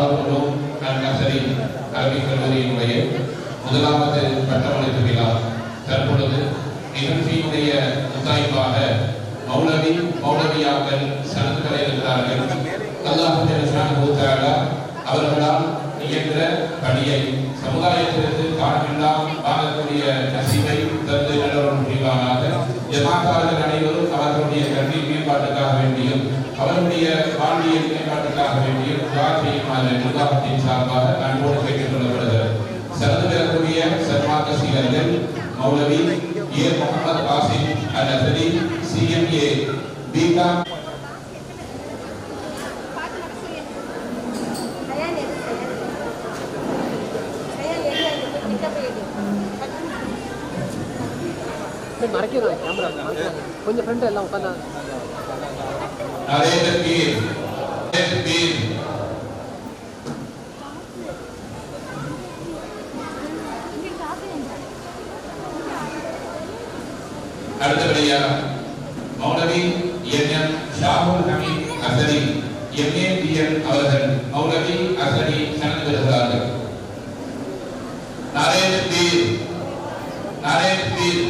தாரூர் அல் கல்வி கல்லூரியினுடைய முதலாவது பட்டமளிப்பு விழா. தற்பொழுது நிகழ்ச்சியினுடைய முத்தாய்ப்பாக மௌலவி மௌலவியாக்கள் சனத்களை இருக்கிறார்கள் அல்லாஹ் அவர்களால் இயன்ற பணியை சமுதாயத்திற்கு காலமெல்லாம் வாழக்கூடிய நசிவை தந்து நல்லவர்கள் புரிவானாக. ஜமாக்காரர்கள் அனைவரும் அவர்களுடைய கல்வி மேம்பாட்டுக்காக வேண்டியும் அவர்களுடைய ஆகிய எடுத்துக்காட்டுக்காக வேண்டிய துவாசியமான நிர்வாகத்தின் சார்பாக அன்போடு கேட்டுக் கொள்ளப்படுகிறது சிறந்து பெறக்கூடிய சர்மாக்க சீரர்கள் மௌலவி ஏ முகமது காசிம் அல் சிஎம்ஏ பிகாம் மறைக்கிறோம். கேமரா கொஞ்சம் ஃப்ரெண்ட் எல்லாம் உட்காந்து நரேந்திர கீர் Ahmed Bir. அடுத்தபடியாக மௌலவி N M Shahul Hameed Azhari MA BL அவர்கள் மௌலவி அசரி கலந்து வருகிறார்கள் நாரேஷ் பீர் நாரேஷ் பீர்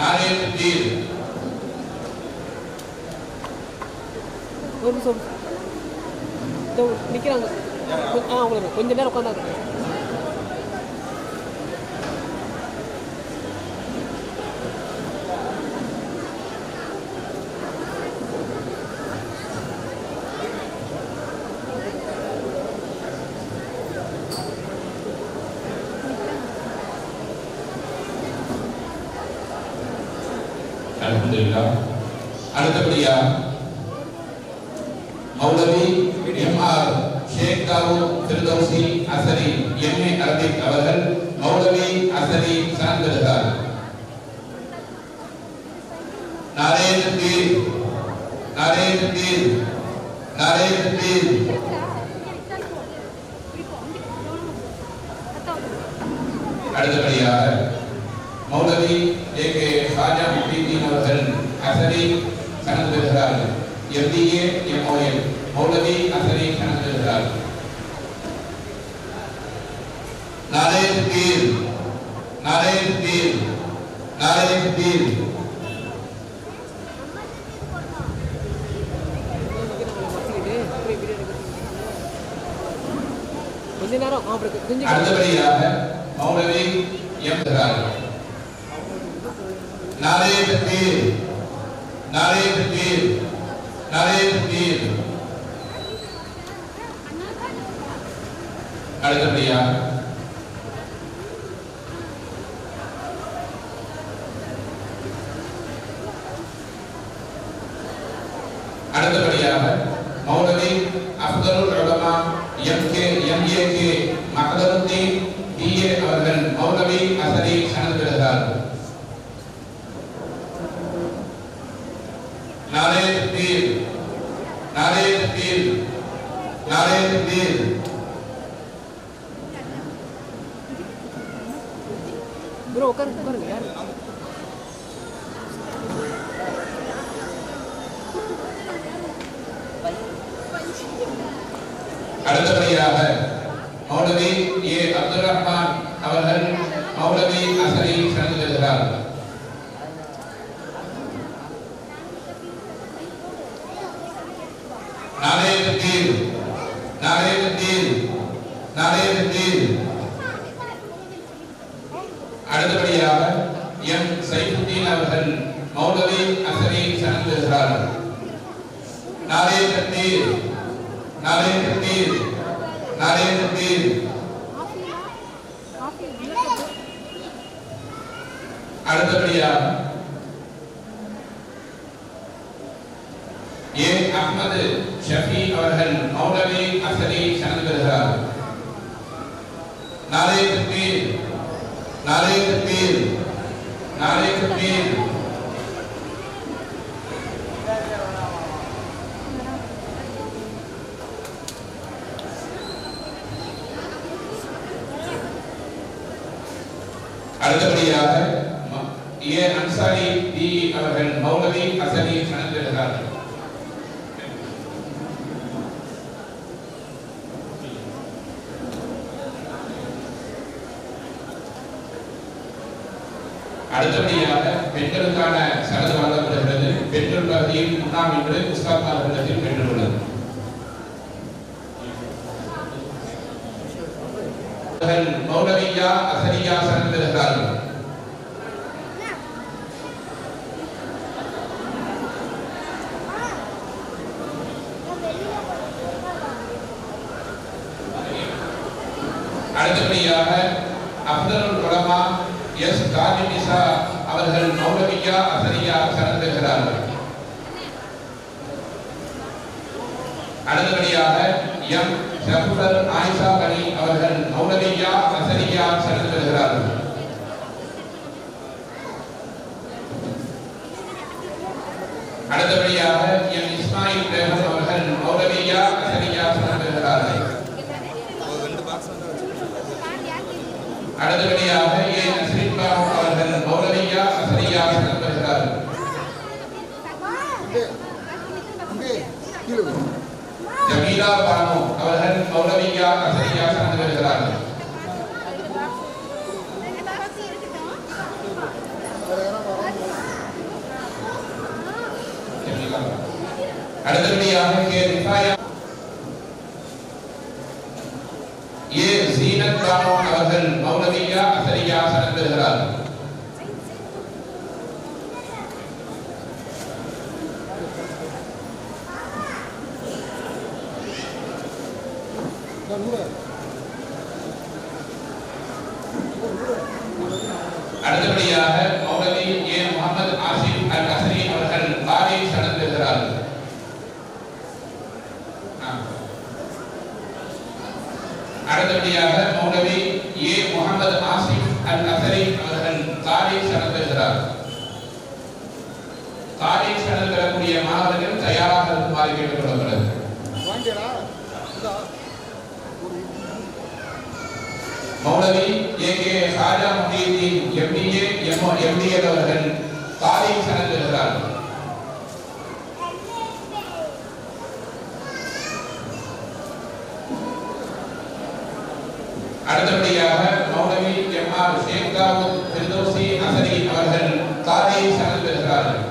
நாரேஷ் பீர் Vamos, vamos. இதோ நிற்கிறாங்க ஆ அவங்களுக்கு கொஞ்சம் நேரம் உட்காந்தாங்க அல்ஹம்துலில்லாஹ். அடுத்தபடியா மௌலவி எம்ஆர் ஷேக் தாவூத் திருதௌசி அசரி எம்ஏ அரபிக் அவர்கள் மௌலவி அசரி சார்ந்திருந்தார். நாரே தீர் நாரே தீர் நாரே தீர் அடுத்தபடியாக மௌலவி ஏ கே ஹாஜா முஃபீதீன் அவர்கள் அசரி எம்டிஏ எம்ஓஎல் மௌலவி அசரி கணக்கு நாளைய தீர் நாளைய தீர் நாளைய தீர் கொஞ்ச நேரம் ஆ, கொஞ்சம் அடுத்தபடியாக மௌலவி எம் நாளைய தீர் நாளைய தீர் தக்பீர் நாரே அடுத்தபடியா அடுத்தபடியாக அடுத்தபடியாக மௌலவி அஃதலுல் உலமா எம்கே எம்ஏகே மஹதருத்தீன் பிஏ அவர்கள் மௌலவி அசரி சனது பெறுகிறார்கள் நாரே தக்பீர் நாரே தக்பீர் நாரே தக்பீர் ப்ரோ உட்காருங்க உட்காருங்க யார் அடுத்தபடியாக மௌலவி ஏ அப்துல் ரஹ்மான் அவர்கள் மௌலவி அசரி சனது பெறுகிறார்கள் நாரே தக்பீர் நாரே தக்பீர் நாரே தக்பீர் அடுத்தபடியாக எம் சைஃபுத்தீன் அவர்கள் மௌலவி அசரி சனது பெறுகிறார்கள் நாரே தக்பீர் நாரே தக்பீர் நாரே தக்பீர் அடுத்தபடியாக ஏ அகமது ஷஃபி அவர்கள் மௌலவி அசரி சனது பெறுகிறார் நாரே தக்பீர் நாரே நாரே தக்பீர் அடுத்தபடியாக ஏ அன்சாரி டி அவர்கள் மௌலவி அசனி சனது பெறுகிறார்கள் அடுத்தபடியாக பெண்களுக்கான சடங்கு வழங்கப்படுகிறது. பெண்கள் பகுதியில் முன்னாள் இன்று இடத்தில் பெற்றுள்ளது மௌலவியா அசரியா சனது பெறுகிறார்கள் அடுத்தபடியாக அப்தலுல் உலமா எஸ் காஜி நிசா அவர்கள் மௌலவியா அசரியா சரண் பெறுகிறார்கள் அடுத்தபடியாக எம். ஜஃபர் ஆயிஷா கனி அவர்கள் மௌலவியா அசரியா சரண் பெறுகிறார்கள் அடுத்தபடியாக எம். இஸ்மாயில் பேகம் அவர்கள் மௌலவியா அசரியா சரண் பெறுகிறார்கள் அடுத்தபடியாக ஏ நஸ்ரீன் பானு அவர்கள் மௌலவியா அசரியா சரண் பெறுகிறார்கள் ஜமீலா பானு அவர்கள் மௌலவியா அசரியா சரண் பெறுகிறார்கள் ஜமீலா. அடுத்தபடியாக கே ரிஃபாயா ஏ ஜீனத் பானு அவர்கள் மௌலவியா அசரியா சரண் பெறுகிறார்கள் அடுத்தபடியாக மௌலவி ஏ முகமது ஆசிப் அல் அசரி அவர்கள் காரி சரண் பெறுகிறார்கள் ஆ. அடுத்தபடியாக மௌலவி ஏ. முகமது ஆசிப் அல் அசரி அவர்கள் சரண் பெறுகிறார்கள் காரி சரண் பெறக்கூடிய மாணவர்கள் தயாராக இருக்குமாறு கேட்டுக்கொள்ளப்படுகிறது மௌலவி A. K. Haja Muhideen MTA MTA அவர்கள் காரி சரண் பெறுகிறார்கள் அடுத்தபடியாக மௌலவி எம் ஆர் ஷேக் தாவூத் அசரி அவர்கள் காரி சரண் பெறுகிறார்கள்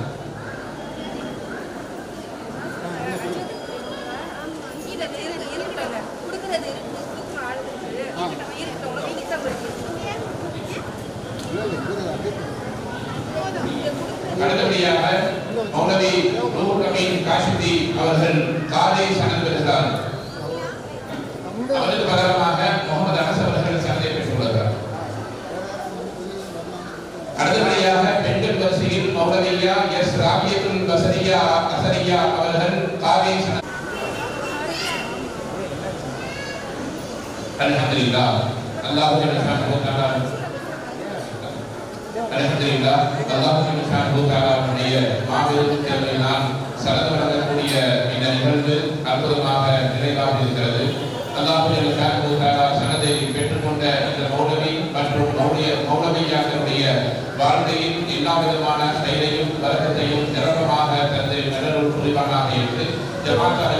அடுத்தபடியாக மௌலவி நூர் அமீன் காஷிதி அவர்கள் காலை சரண் பெறுகிறார் அவருக்கு பகரமாக முகமது அனஸ் அவர்கள் சந்தை பெற்றுள்ளார்கள் அடுத்தபடியாக பெண்கள் வரிசையில் எஸ் ராபியத்துல் கசரியா கசரியா அவர்கள் காவே சரண் அல்ஹம்துலில்லாஹ். அல்லாஹ் சுப்ஹானஹு வ தஆலா அல்ஹம்துலில்லாஹ். அல்லாஹ் சுப்ஹானஹு வ தஆலாவுடைய மாபெரும் தேவையினால் சலந்து வழங்கக்கூடிய இந்த நிகழ்வு அற்புதமாக நிறைவாக இருக்கிறது. அல்லாஹ் சுப்ஹானஹு வ தஆலா சனதை பெற்றுக்கொண்ட மௌலிய மௌலவியாக்களுடைய வாழ்க்கையின் எல்லா விதமான செயலையும் வழக்கத்தையும் நிரப்பமாக தந்து நல்லொரு புரிவானாக இருந்து ஜமாத்தாரை